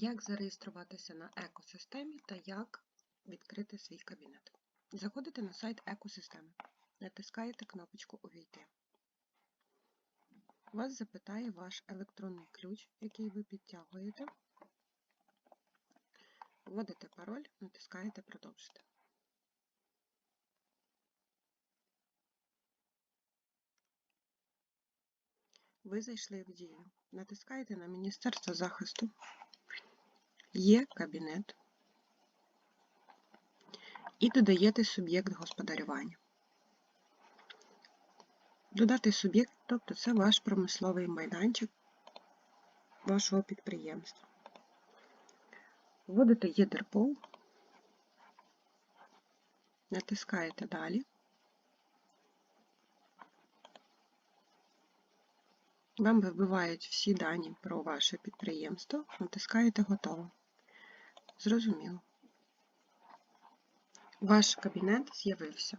Як зареєструватися на екосистемі та як відкрити свій кабінет? Заходите на сайт екосистеми, натискаєте кнопочку Увійти. Вас запитає ваш електронний ключ, який ви підтягуєте. Вводите пароль, натискаєте Продовжити. Ви зайшли в дію. Натискаєте на Міністерство захисту. Є кабінет. І додаєте суб'єкт господарювання. Додати суб'єкт, тобто це ваш промисловий майданчик вашого підприємства. Вводите ЄДРПОЛ, натискаєте Далі. Вам вибивають всі дані про ваше підприємство, натискаєте Готово. Зрозуміло. Ваш кабінет з'явився.